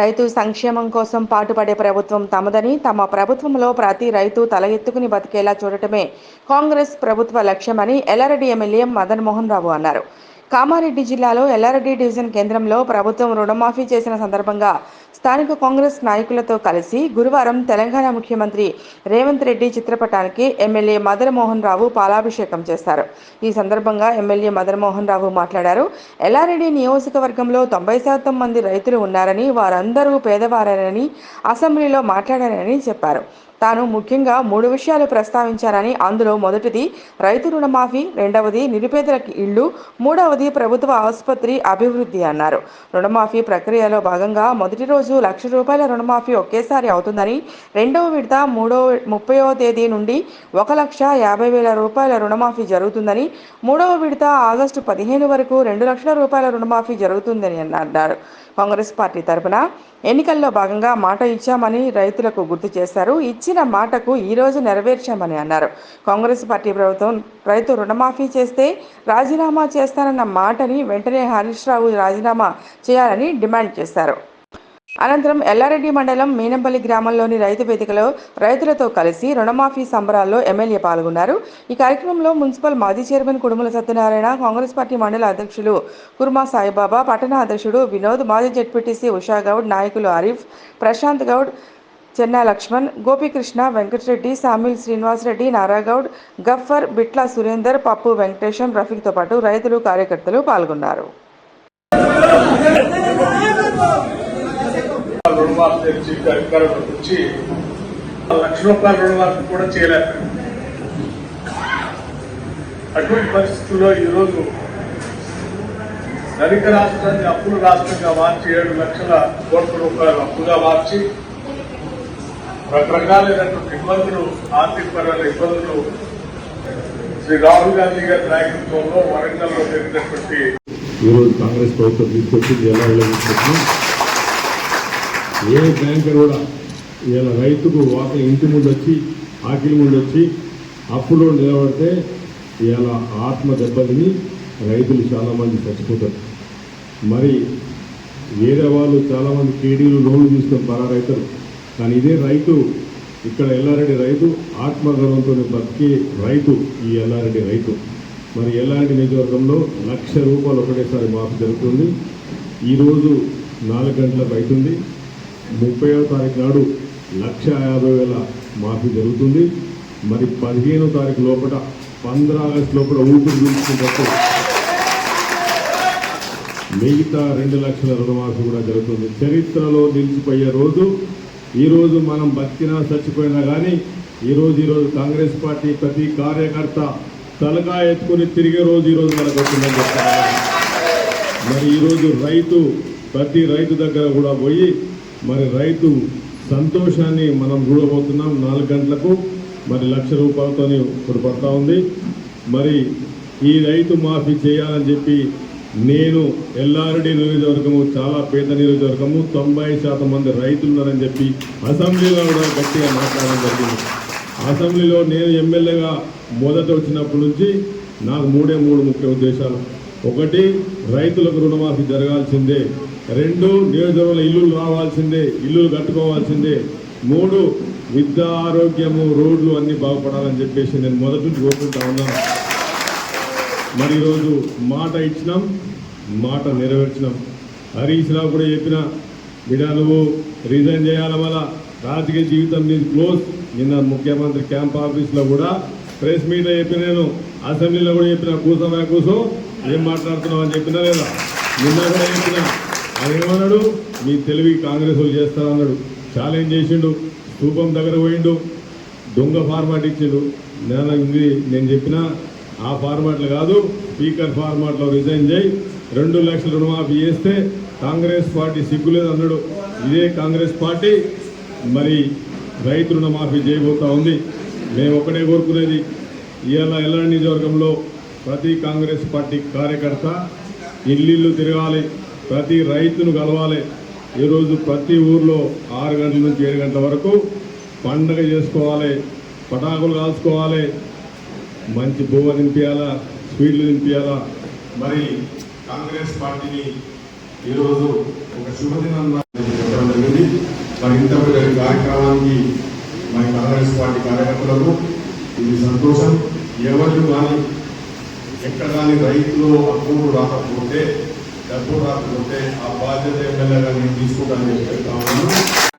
రైతు సంక్షేమం కోసం పాటుపడే ప్రభుత్వం తమదని తమ ప్రభుత్వంలో ప్రతి రైతు తల ఎత్తుకుని బతికేలా చూడటమే కాంగ్రెస్ ప్రభుత్వ లక్ష్యమని ఎల్లారెడ్డి ఎమ్మెల్యే మదన్ మోహన్ రావు అన్నారు. కామారెడ్డి జిల్లాలో ఎల్లారెడ్డి డివిజన్ కేంద్రంలో ప్రభుత్వం రుణమాఫీ చేసిన సందర్భంగా స్థానిక కాంగ్రెస్ నాయకులతో కలిసి గురువారం తెలంగాణ ముఖ్యమంత్రి రేవంత్ రెడ్డి చిత్రపటానికి ఎమ్మెల్యే మదనమోహన్ రావు పాలాభిషేకం చేశారు. ఈ సందర్భంగా ఎమ్మెల్యే మదనమోహన్ రావు మాట్లాడారు. ఎల్లారెడ్డి నియోజకవర్గంలో తొంభై శాతం మంది రైతులు ఉన్నారని వారందరూ పేదవారని అసెంబ్లీలో మాట్లాడారని చెప్పారు. తాను ముఖ్యంగా మూడు విషయాలు ప్రస్తావించారని అందులో మొదటిది రైతు రుణమాఫీ రెండవది నిరుపేదలకు ఇళ్ళు మూడవది ప్రభుత్వ ఆసుపత్రి అభివృద్ధి అన్నారు. రుణమాఫీ ప్రక్రియలో భాగంగా మొదటి రోజు లక్ష రూపాయల రుణమాఫీ ఒకేసారి అవుతుందని రెండవ విడత మూడో ముప్పైవ తేదీ నుండి ఒక లక్ష యాభై వేల రూపాయల రుణమాఫీ జరుగుతుందని మూడవ విడత ఆగస్టు పదిహేను వరకు రెండు లక్షల రూపాయల రుణమాఫీ జరుగుతుందని అన్నారు. కాంగ్రెస్ పార్టీ తరపున ఎన్నికల్లో భాగంగా మాట ఇచ్చామని రైతులకు గుర్తు చేశారు. ఇచ్చిన మాటకు ఈరోజు నెరవేర్చామని అన్నారు. కాంగ్రెస్ పార్టీ ప్రభుత్వం రైతు రుణమాఫీ చేస్తే రాజీనామా చేస్తానన్న మాటని వెంటనే హరీష్ రావు రాజీనామా చేయాలని డిమాండ్ చేశారు. అనంతరం ఎల్లారెడ్డి మండలం మీనంపల్లి గ్రామంలోని రైతు వేదికలో రైతులతో కలిసి రుణమాఫీ సంబరాల్లో ఎమ్మెల్యే పాల్గొన్నారు. ఈ కార్యక్రమంలో మున్సిపల్ మాజీ చైర్మన్ కుడుముల సత్యనారాయణ కాంగ్రెస్ పార్టీ మండల అధ్యక్షులు కుర్మా సాయిబాబా పట్టణ అధ్యక్షుడు వినోద్ మాజీ జడ్పీటీసీ ఉషా గౌడ్ నాయకులు ఆరిఫ్ ప్రశాంత్ గౌడ్ చెన్నా లక్ష్మణ్ గోపీకృష్ణ వెంకటరెడ్డి సామిల్ శ్రీనివాసరెడ్డి నారాగౌడ్ గఫర్ బిట్ల సురేందర్ పప్పు వెంకటేశం రఫీక్తో పాటు రైతులు కార్యకర్తలు పాల్గొన్నారు. రుణమాఫీ తెచ్చి అధికారంలోకి వచ్చి లక్ష రూపాయల రుణమాఫీ కూడా చేయలేక అటువంటి పరిస్థితుల్లో ఈరోజు ధనిక రాష్ట్రాన్ని అప్పుల రాష్ట్రంగా మార్చి ఏడు లక్షల కోట్ల రూపాయలు అప్పుగా మార్చి రకరకాలైనటువంటి ఇబ్బందులు ఆర్థికపరమైన ఇబ్బందులు శ్రీ రాహుల్ గాంధీ గారి నాయకత్వంలో వరంగల్లో జరిగినటువంటి ఈరోజు కాంగ్రెస్ ప్రభుత్వం తీసుకొచ్చింది ఎలా ఎలా ఏ బ్యాంకర్ కూడా ఇలా రైతుకు వాక ఇంటి ముందు వచ్చి ఆకిలి ముందు వచ్చి అప్పులో నిలబడితే ఇలా ఆత్మ దెబ్బతిని రైతులు చాలామంది చచ్చిపోతారు. మరి వేరే వాళ్ళు చాలామంది కేడీలు లోన్లు తీసుకొని రైతులు. కానీ ఇదే రైతు ఇక్కడ ఎల్లారెడ్డి రైతు ఆత్మగౌరవంతో బతికే రైతు ఈ ఎల్లారెడ్డి రైతు. మరి ఎల్లారెడ్డి నియోజకవర్గంలో లక్ష రూపాయలు ఒకటేసారి మాఫీ జరుగుతుంది. ఈరోజు నాలుగు గంటలకు అవుతుంది. ముప్పైవ తారీఖు నాడు లక్ష యాభై వేల మాఫీ జరుగుతుంది. మరి పదిహేనో తారీఖు లోపల పంద్ర ఆగస్టు లోపల ఊపిరి పీల్చుకున్నప్పుడు మిగతా రెండు లక్షల రుణమాఫీ కూడా జరుగుతుంది. చరిత్రలో నిలిచిపోయే రోజు ఈరోజు మనం బతికినా చచ్చిపోయినా కానీ ఈరోజు ఈరోజు కాంగ్రెస్ పార్టీ ప్రతి కార్యకర్త తలకా ఎత్తుకుని తిరిగే రోజు ఈరోజు మనకు వచ్చిందని చెప్తాను మరి ఈరోజు రైతు ప్రతి రైతు దగ్గర కూడా పోయి మరి రైతు సంతోషాన్ని మనం చూడబోతున్నాం నాలుగు గంటలకు. మరి లక్ష రూపాయలతో ఇప్పుడు పడతా ఉంది. మరి ఈ రైతు మాఫీ చేయాలని చెప్పి నేను ఎల్ఆర్డి నియోజకవర్గము చాలా పేద నియోజకవర్గము తొంభై శాతం మంది రైతులు ఉన్నారని చెప్పి అసెంబ్లీలో కూడా గట్టిగా మాట్లాడడం జరిగింది. అసెంబ్లీలో నేను ఎమ్మెల్యేగా మొదట వచ్చినప్పటి నుంచి నాకు మూడే మూడు ముఖ్య ఉద్దేశాలు. ఒకటి రైతులకు రుణమాఫీ జరగాల్సిందే. రెండు నియోజకవర్గంలో ఇల్లులు రావాల్సిందే ఇల్లులు కట్టుకోవాల్సిందే. మూడు విద్య ఆరోగ్యము రోడ్లు అన్నీ బాగుపడాలని చెప్పేసి నేను మొదటి నుంచి కోరుకుంటా ఉన్నాను. మరి ఈరోజు మాట ఇచ్చినాం మాట నెరవేర్చినాం. హరీష్ రావు కూడా చెప్పిన బిడ్డ నువ్వు రిజైన్ చేయాల వల్ల రాజకీయ జీవితం నీది క్లోజ్. నిన్న ముఖ్యమంత్రి క్యాంప్ ఆఫీస్లో కూడా ప్రెస్ మీట్లో చెప్పిన నేను అసెంబ్లీలో కూడా చెప్పిన కూసమా కూసం. ఏం మాట్లాడుతున్నావు? అని చెప్పినా లేదా? నిన్న కూడా చెప్పిన ఏమన్నాడు? మీ తెలివి కాంగ్రెస్ వాళ్ళు చేస్తారన్నాడు. ఛాలెంజ్ చేసిండు స్థూపం దగ్గర పోయిండు దొంగ ఫార్మాట్ ఇచ్చిండు. నేను ఇది నేను చెప్పిన ఆ ఫార్మాట్లు కాదు స్పీకర్ ఫార్మాట్లో రిజైన్ చేయి రెండు లక్షల రుణమాఫీ చేస్తే కాంగ్రెస్ పార్టీ సిగ్గులేదు అన్నాడు. ఇదే కాంగ్రెస్ పార్టీ మరి రైతు రుణమాఫీ చేయబోతా ఉంది. మేము ఒకటే కోరుకునేది ఇవాళ ఎల్లాడి నియోజకవర్గంలో ప్రతి కాంగ్రెస్ పార్టీ కార్యకర్త ఇల్లు తిరగాలి. ప్రతి రైతును కలవాలి. ఈరోజు ప్రతి ఊర్లో ఆరు గంటల నుంచి ఏడు గంటల వరకు పండగ చేసుకోవాలి. పటాకులు కాల్చుకోవాలి. మంచి బువ్వ నింపియాలా స్వీట్లు నింపియాలా మరి కాంగ్రెస్ పార్టీని ఈరోజు ఒక శుభదినం రావడం జరిగింది. మరి ఇంత పెద్ద కార్యక్రమానికి మరి కాంగ్రెస్ పార్టీ కార్యకర్తలకు ఇది సంతోషం. ఎవరు కానీ ఎక్కడ కానీ రైతులు అకౌంట్ రాకపోతే డబ్బు రాకపోతే ఆ బాధ్యత ఎమ్మెల్యేగా నేను తీసుకుంటానని చెప్తా ఉన్నాను.